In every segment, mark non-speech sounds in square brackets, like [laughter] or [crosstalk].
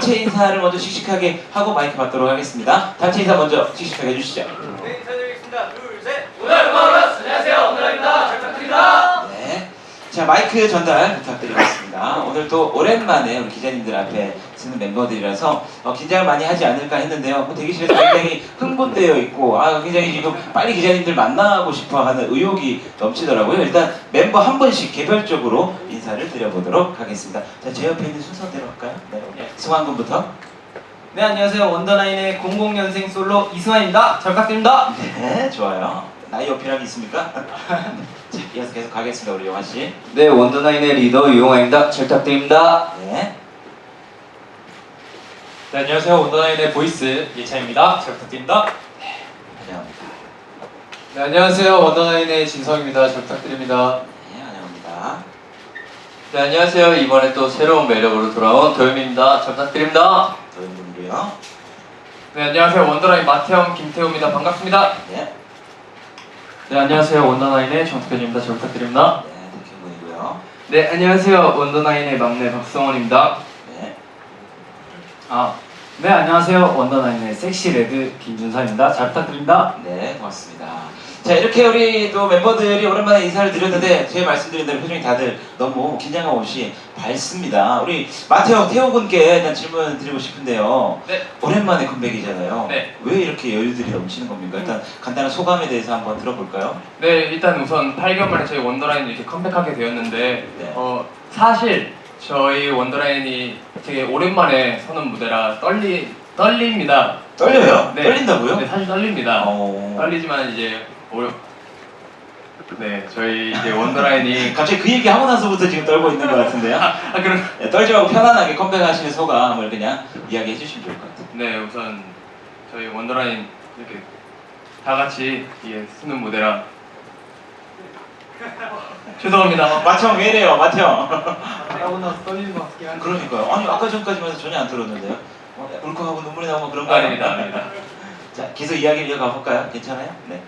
단체 인사를 먼저 씩씩하게 하고 마이크 받도록 하겠습니다. 단체 인사 먼저 씩씩하게 해주시죠. 네, 인사드리겠습니다. 둘, 셋. 오늘 마을스 안녕하세요. 오늘입니다. 잘 부탁드립니다. 네. 자 마이크 전달 부탁드리겠습니다. 오늘 또 오랜만에 우리 기자님들 앞에 쓰는 멤버들이라서 어, 긴장을 많이 하지 않을까 했는데요. 뭐 대기실에서 굉장히 흥분되어 있고 아 굉장히 지금 빨리 기자님들 만나고 싶어하는 의욕이 넘치더라고요. 일단 멤버 한 분씩 개별적으로 인사를 드려보도록 하겠습니다. 자 제 옆에 있는 순서대로 할까요? 네. 승환 군부터. 네, 안녕하세요. 원더나인의 00년생 솔로 이승환입니다. 잘 부탁드립니다. 네 좋아요. 나이 어필함이 있습니까? [laughs] 자 이어서 계속 가겠습니다 우리 영환 씨. 네, 원더나인의 리더 유용화입니다. 잘 부탁드립니다. 네. 네, 안녕하세요. 원더나인의 보이스 예찬입니다. 잘 부탁드립니다. 환영합니다. 네, 안녕하세요. 원더나인의 진성입니다. 잘 부탁드립니다. 네 환영합니다. 네, 안녕하세요. 이번에 또 새로운 매력으로 돌아온 도현입니다. 잘 부탁드립니다. 도현군이고요. 네, 안녕하세요. 원더나인 마태형 김태우입니다. 반갑습니다. 네. 네, 안녕하세요. 원더나인의 정태현입니다. 잘 부탁드립니다. 네 백현군이고요. 네, 안녕하세요. 원더나인의 막내 박성원입니다. 네. 아, 네, 안녕하세요. 원더나인의 섹시레드 김준상입니다. 잘 부탁드립니다. 네 고맙습니다. 자 이렇게 우리 또 멤버들이 오랜만에 인사를 드렸는데 제가 말씀드린 대로 표정이 다들 너무 긴장감 없이 밝습니다. 우리 마태형 태호 군께 일단 질문 드리고 싶은데요. 네. 오랜만에 컴백이잖아요. 네. 왜 이렇게 여유들이 넘치는 겁니까? 일단 간단한 소감에 대해서 한번 들어볼까요? 네, 일단 우선 8개월 만에 저희 원더라인 이렇게 컴백하게 되었는데 네. 어, 사실 저희 원더라인이 되게 오랜만에 서는 무대라 떨리 떨립니다. 떨려요? 네. 떨린다고요? 네, 사실 떨립니다. 어... 떨리지만 이제 오... 네, 저희 이제 원더라인이 [laughs] 갑자기 그 얘기 하고 나서부터 지금 떨고 있는 것 같은데요? [laughs] 아 그럼 네, 떨지 말고 편안하게 컴백하시는 소감을 그냥 이야기해 주시면 좋을 것 같아요. 네, 우선 저희 원더라인 이렇게 다 같이 예, 쓰는 무대라 죄송합니다. 마태형 왜 이래요, 마태형? 하고 나서 떨리는 것 같긴 한데. 그러니까요. 아니 아까 전까지만 해도 전혀 안 들었는데요. 어, 울컥하고 눈물이 나오고 그런 거 아닙니다, 아닙니다. 자, 계속 이야기를 이어가 볼까요? 괜찮아요? 네.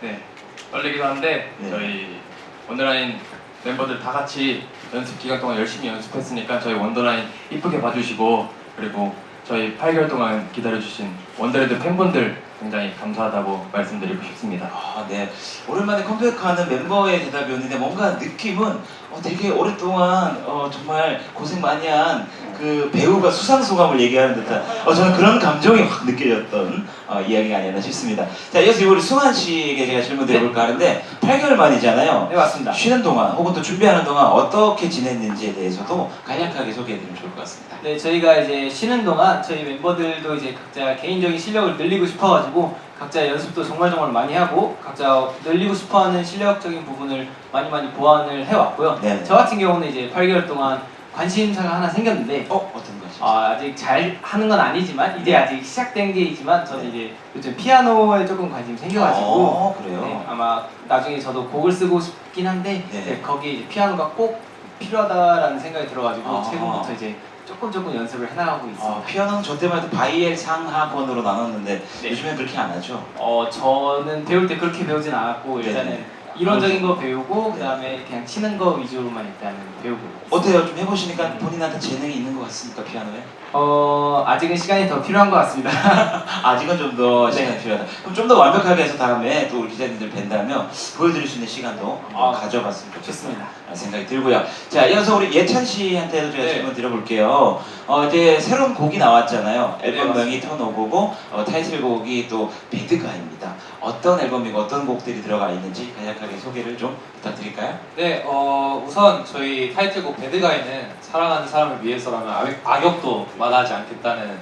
네, 떨리기도 한데 네. 저희 원더라인 멤버들 다 같이 연습 기간 동안 열심히 연습했으니까 저희 원더라인 이쁘게 봐주시고 그리고 저희 8개월 동안 기다려주신 원더레드 팬분들 굉장히 감사하다고 말씀드리고 싶습니다. 아, 네. 오랜만에 컴백하는 멤버의 대답이었는데 뭔가 느낌은 어, 되게 오랫동안 어, 정말 고생 많이 한 그 배우가 수상 소감을 얘기하는 듯한 어, 저는 그런 감정이 확 느껴졌던 어, 이야기가 아니었나 싶습니다. 자, 이어서 우리 승환 씨에게 제가 질문 드려볼까 하는데 8개월 만이잖아요. 네, 맞습니다. 쉬는 동안 혹은 또 준비하는 동안 어떻게 지냈는지에 대해서도 간략하게 소개해드리면 좋을 것 같습니다. 네, 저희가 이제 쉬는 동안 저희 멤버들도 이제 각자 개인적인 실력을 늘리고 싶어가지고 각자 연습도 정말 정말 많이 하고 각자 늘리고 싶어하는 실력적인 부분을 많이 많이 보완을 해왔고요. 네. 저 같은 경우는 이제 8개월 동안 관심사가 하나 생겼는데 어 어떤 아, 아직 잘 하는 건 아니지만 이제 아직 시작된 게이지만 저는 네. 이제 요즘 피아노에 조금 관심이 생겨가지고 어, 그래요. 네, 아마 나중에 저도 곡을 쓰고 싶긴 한데 네. 네, 거기 이제 피아노가 꼭 필요하다라는 생각이 들어가지고 아. 최근부터 이제 조금 조금 연습을 해나가고 있습니다. 아, 피아노는 저 때만 해도 바이엘 상하권으로 나눴는데 네. 요즘엔 그렇게 안 하죠? 어 저는 배울 때 그렇게 배우진 않았고. 일단은 이론적인 거 배우고 네. 그다음에 그냥 치는 거 위주로만 일단은 배우고. 어때요? 좀 해보시니까 본인한테 재능이 있는 것 같습니까 피아노에? 어 아직은 시간이 더 필요한 것 같습니다. [laughs] 아직은 좀더 네. 시간이 필요하다. 그럼 좀 더 완벽하게 해서 다음에 또 우리 기자님들 뵌다면 보여드릴 수 있는 시간도 한번 아, 가져봤으면 좋겠습니다. 생각이 들고요. 자, 이어서 우리 예찬 씨한테도 제가 네. 질문 드려볼게요. 어, 이제 새로운 곡이 나왔잖아요. 앨범명이 맞습니다. 턴오버고 어, 타이틀곡이 또 배드가입니다. 어떤 앨범이고 어떤 곡들이 들어가 있는지 간략하게 소개를 좀 부탁드릴까요? 네, 어, 우선 저희 타이틀곡 배드가이는 사랑하는 사람을 위해서라면 악- 악역 도 마다하지 않겠다는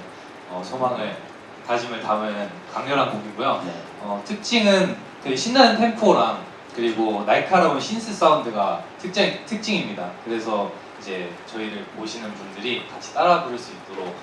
어, 소망을 다짐을 담은 강렬한 곡이고요. 네. 어, 특징은 되게 신나는 템포랑 그리고 날카로운 신스 사운드가 특징, 특징입니다. 그래서 이제 저희를 보시는 분들이 같이 따라 부를 수 있도록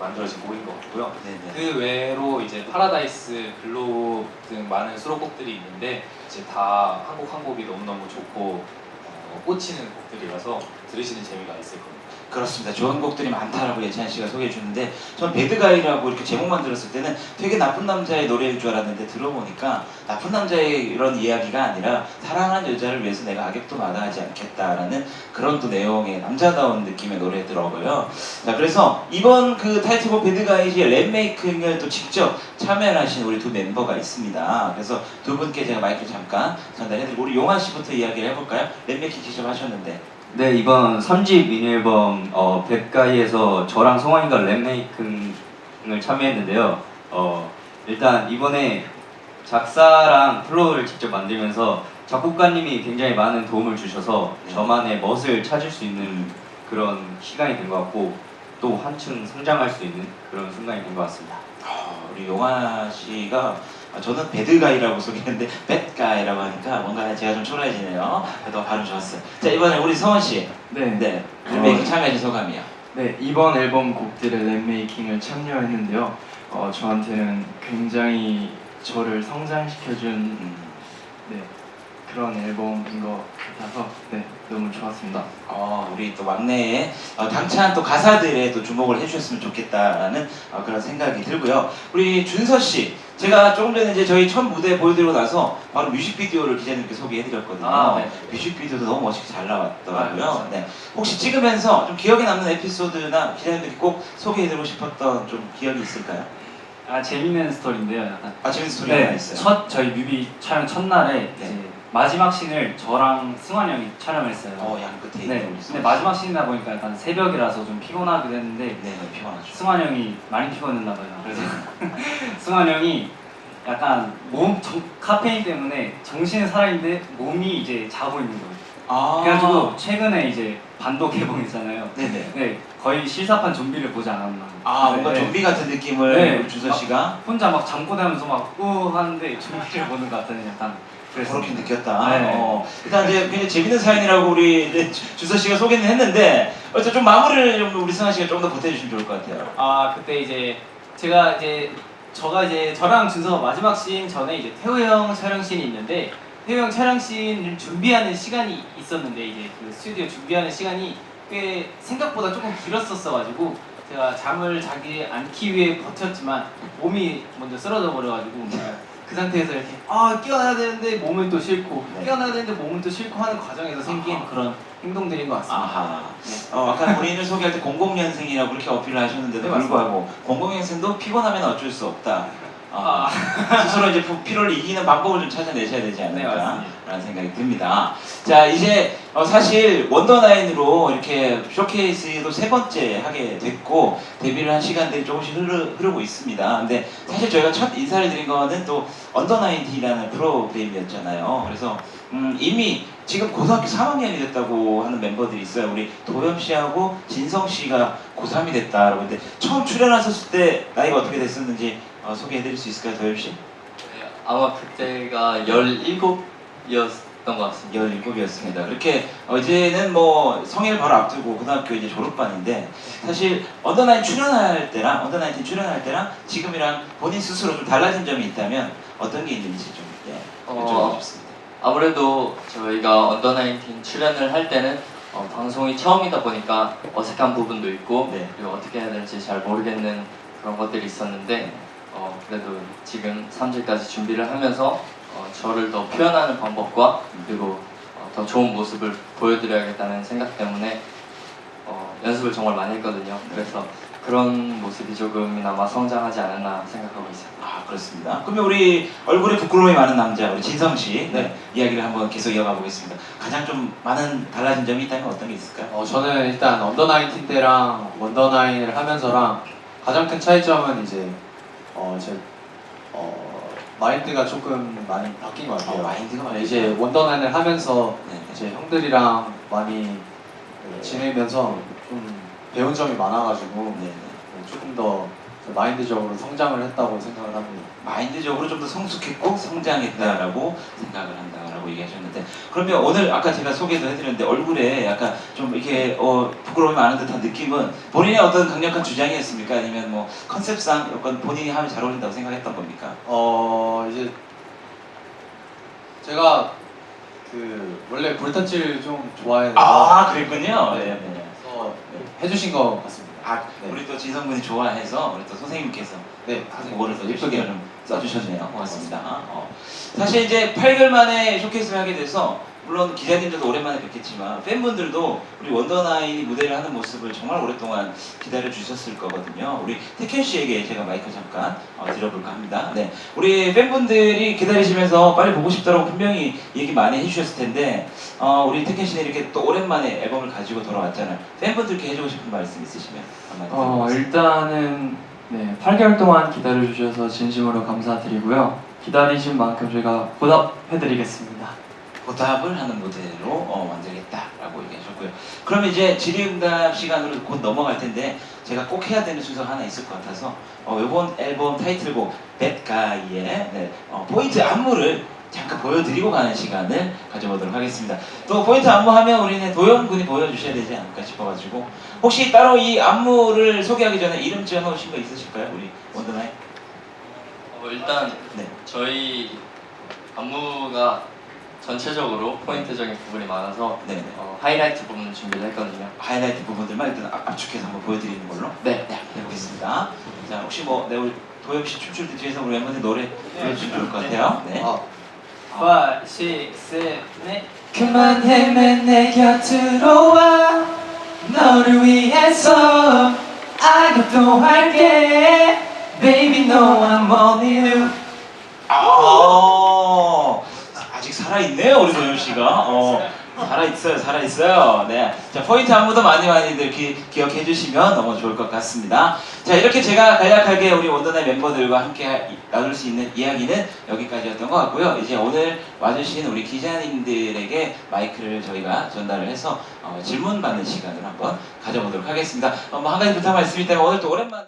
만들어진 곡인 것 같고요. 네네. 그 외로 이제 파라다이스, 글로우 등 많은 수록곡들이 있는데 이제 다 한 곡 한 곡이 너무너무 좋고 어, 어, 꽂히는 곡들이라서 들으시는 재미가 있을 겁니다. 그렇습니다. 좋은 곡들이 많다라고 예찬 씨가 소개해 주는데 전 배드가이라고 이렇게 제목만 들었을 때는 되게 나쁜 남자의 노래일 줄 알았는데 들어보니까 나쁜 남자의 이런 이야기가 아니라 사랑하는 여자를 위해서 내가 악역도 마다하지 않겠다라는 그런 또 내용의 남자다운 느낌의 노래더라고요. 자 그래서 이번 그 타이틀곡 배드가이즈의 랩메이킹을 또 직접 참여를 하신 우리 두 멤버가 있습니다. 그래서 두 분께 제가 마이크 잠깐 전달해드리고 우리 용환 씨부터 이야기를 해볼까요? 랩메이킹 직접 하셨는데 네 이번 3집 미니 앨범 어, 백가이에서 저랑 성환이가 랩메이킹을 참여했는데요. 어, 일단 이번에 작사랑 플로우를 직접 만들면서 작곡가님이 굉장히 많은 도움을 주셔서 네. 저만의 멋을 찾을 수 있는 그런 시간이 된 것 같고 또 한층 성장할 수 있는 그런 순간이 된 것 같습니다. 아, 우리 용화 씨가 아, 저는 배드가이라고 [laughs] 소개했는데 배드가이라고 하니까 뭔가 제가 좀 초라해지네요. 그래도 발음 좋았어요. 자 이번에 우리 성원 씨, 네. 네 랩메이킹 참여하신 소감이요. 네, 이번 앨범 곡들의 랩메이킹을 참여했는데요. 어, 저한테는 굉장히 저를 성장시켜준 음, 네, 그런 앨범인 것 같아서 네, 너무 좋았습니다. 어, 우리 또 막내의 어, 당찬 또 가사들에 또 주목을 해주셨으면 좋겠다라는 어, 그런 생각이 들고요. 우리 준서 씨, 제가 조금 전에 이제 저희 첫 무대 보여드리고 나서 바로 뮤직비디오를 기자님께 소개해드렸거든요. 아, 네. 뮤직비디오도 너무 멋있게 잘 나왔더라고요. 아, 감사합니다. 네. 혹시 찍으면서 좀 기억에 남는 에피소드나 기자님들이 꼭 소개해드리고 싶었던 좀 기억이 있을까요? 아 재밌는 스토리인데요. 약간 아 재밌는 스토리가 네, 있어요. 첫 저희 뮤비 촬영 첫날에 네. 이제 마지막 씬을 저랑 승환 형이 촬영을 했어요. 어, 양 끝에 네. 있는 우리 근데 마지막 씬이다 보니까 약간 새벽이라서 좀 피곤하기도 했는데 네, 네, 피곤하죠. 승환 형이 많이 피곤했나 봐요. 그래서 [laughs] 승환 형이 약간 몸 정- 카페인 때문에 정신은 살아있는데 몸이 이제 자고 있는 거예요. 아, 그래가지고 최근에 이제 반도 개봉했잖아요. 네네. 네, 거의 실사판 좀비를 보지 않았나. 아, 뭔가 네. 좀비 같은 느낌을 네. 우리 준서 씨가 혼자 막 잠꼬대하면서 막 우 하는데 좀비를 보는 것 같은 약간 그렇게 그랬어요. 느꼈다. 네. 어, 일단 이제 굉장히 재밌는 사연이라고 우리 이제 주- 준서 씨가 소개는 했는데 어쨌든 좀 마무리를 좀 우리 승환 씨가 좀 더 보태주시면 좋을 것 같아요. 아 그때 이제 제가 이제 저가 이제 저랑 준서가 마지막 씬 전에 이제 태호 형 촬영 씬이 있는데 태호 형 촬영 씬을 준비하는 시간이 있었는데 이제 그 스튜디오 준비하는 시간이 꽤 생각보다 조금 길었었어가지고 제가 잠을 자기 않기 위해 버텼지만 몸이 먼저 쓰러져 버려가지고 [laughs] 그 상태에서 이렇게 아 깨어나야 되는데 몸은 또 싫고 네. 깨어나야 되는데 몸은 또 싫고 하는 과정에서 생긴 아하. 그런 행동들인 것 같습니다. 아하. 네. 어, 아까 본인을 소개할 때 00년생이라고 그렇게 어필을 하셨는데도 네. 불구하고 00년생도 피곤하면 어쩔 수 없다. 어, 아. 스스로 이제 부- 피로를 이기는 방법을 좀 찾아내셔야 되지 네, 않을까라는 맞습니다. 생각이 듭니다. 자 이제 어, 사실 원더나인으로 이렇게 쇼케이스도 세 번째 하게 됐고 데뷔를 한 시간들이 조금씩 흐르, 흐르 고 있습니다. 근데 사실 저희가 첫 인사를 드린 거는 또 언더나인티라는 프로그램이었잖아요. 그래서 음, 이미 지금 고등학교 3학년이 됐다고 하는 멤버들이 있어요. 우리 도겸 씨하고 진성 씨가 고3이 됐다라고 근데 처음 출연하셨을 때 나이가 어떻게 됐었는지 어, 소개해드릴 수 있을까요, 도겸 씨? 네, 아마 그때가 17이었던 것 같습니다. 17이었습니다. 그렇게 어제는 뭐 성일 바로 앞두고 고등학교 이제 졸업반인데 사실 언더나인 출연할 때랑 언더나인틴 출연할 때랑 지금이랑 본인 스스로 좀 달라진 점이 있다면 어떤 게 있는지 좀 예, 어, 여쭤보고 싶습니다. 아무래도 저희가 언더 나인틴 출연을 할 때는 어, 방송이 처음이다 보니까 어색한 부분도 있고 네. 그리고 어떻게 해야 될지 잘 모르겠는 그런 것들이 있었는데 어, 그래도 지금 3주까지 준비를 하면서 어, 저를 더 표현하는 방법과 그리고 어, 더 좋은 모습을 보여드려야겠다는 생각 때문에 어, 연습을 정말 많이 했거든요. 그래서 그런 모습이 조금이나마 성장하지 않았나 생각하고 있어요. 아 그렇습니다. 그러면 우리 얼굴에 부끄러움이 많은 남자 우리 진성 씨 네, 이야기를 한번 계속 이어가 보겠습니다. 가장 좀 많은 달라진 점이 있다면 어떤 게 있을까요? 어, 저는 일단 언더 나인틴 때랑 원더 나인을 하면서랑 가장 큰 차이점은 이제 어, 제 어, 마인드가 조금 많이 바뀐 것 같아요. 어, 마인드가 많이 네, 이제 원더 나인을 하면서 네, 네. 이제 형들이랑 많이 그 지내면서 좀 배운 점이 많아가지고 네, 네. 네, 조금 더 마인드적으로 성장을 했다고 생각을 합니다. 마인드적으로 좀 더 성숙했고 성장했다라고 생각을 한다라고 얘기하셨는데 그러면 오늘 아까 제가 소개도 해드렸는데 얼굴에 약간 좀 이렇게 어, 부끄러움이 많은 듯한 느낌은 본인의 어떤 강력한 주장이었습니까? 아니면 뭐 컨셉상 약간 본인이 하면 잘 어울린다고 생각했던 겁니까? 어 이제 제가 그 원래 볼터치를 좀 좋아해서 아 그랬군요. 네, 네. 해주신 것 같습니다. 아 네. 우리 또 진성분이 좋아해서 우리 또 선생님께서 네, 그거를 또 예쁘게 좀 써주셨네요. 고맙습니다. 어. 사실 이제 8개월 만에 쇼케이스를 하게 돼서 물론 기자님들도 오랜만에 뵙겠지만 팬분들도 우리 원더나인이 무대를 하는 모습을 정말 오랫동안 기다려 주셨을 거거든요. 우리 태켄 씨에게 제가 마이크 잠깐 어, 드려볼까 합니다. 네, 우리 팬분들이 기다리시면서 빨리 보고 싶다고 분명히 얘기 많이 해주셨을 텐데 어, 우리 태켄 씨는 이렇게 또 오랜만에 앨범을 가지고 돌아왔잖아요. 팬분들께 해주고 싶은 말씀 있으시면 한마디 어. 일단은 네, 8개월 동안 기다려 주셔서 진심으로 감사드리고요. 기다리신 만큼 저희가 보답해드리겠습니다. 보답을 하는 모델로 어, 만들겠다라고 얘기하셨고요. 그럼 이제 질의응답 시간으로 곧 넘어갈 텐데 제가 꼭 해야 되는 순서가 하나 있을 것 같아서 어, 이번 앨범 타이틀곡 배가이의 네, 어, 포인트 안무를 잠깐 보여드리고 가는 시간을 가져보도록 하겠습니다. 또 포인트 안무 하면 우리는 도현 군이 보여주셔야 되지 않을까 싶어가지고 혹시 따로 이 안무를 소개하기 전에 이름 지어놓으신 거 있으실까요? 우리 원더나인? 어, 일단 네. 저희 안무가 전체적으로 포인트적인 부분이 많아서 네네. 어, 하이라이트 부분 준비를 했거든요. 하이라이트 부분들만 일단 압- 압축해서 한번 보여드리는 걸로 네. 네, 해보겠습니다. 자, 혹시 뭐, 네, 우리 도영 씨 춤출 때 뒤에서 우리 멤버들 노래 불러주시면 좋을 것 같아요. 네. 아, 5, 6, 7, 8 그만해 맨내 곁으로 와 너를 위해서 아무도 할게 Baby no I'm only you 아, 살아있네요, 우리 도영 씨가. 어, 살아있어요, 살아있어요. 네. 자, 포인트 안무도 많이 많이들 기, 기억해 주시면 너무 좋을 것 같습니다. 자, 이렇게 제가 간략하게 우리 원더나잇 멤버들과 함께 하- 나눌 수 있는 이야기는 여기까지였던 것 같고요. 이제 오늘 와주신 우리 기자님들에게 마이크를 저희가 전달을 해서 어, 질문 받는 시간을 한번 가져보도록 하겠습니다. 어, 뭐 한 가지 부탁 말씀이 있다면 오늘 또 오랜만에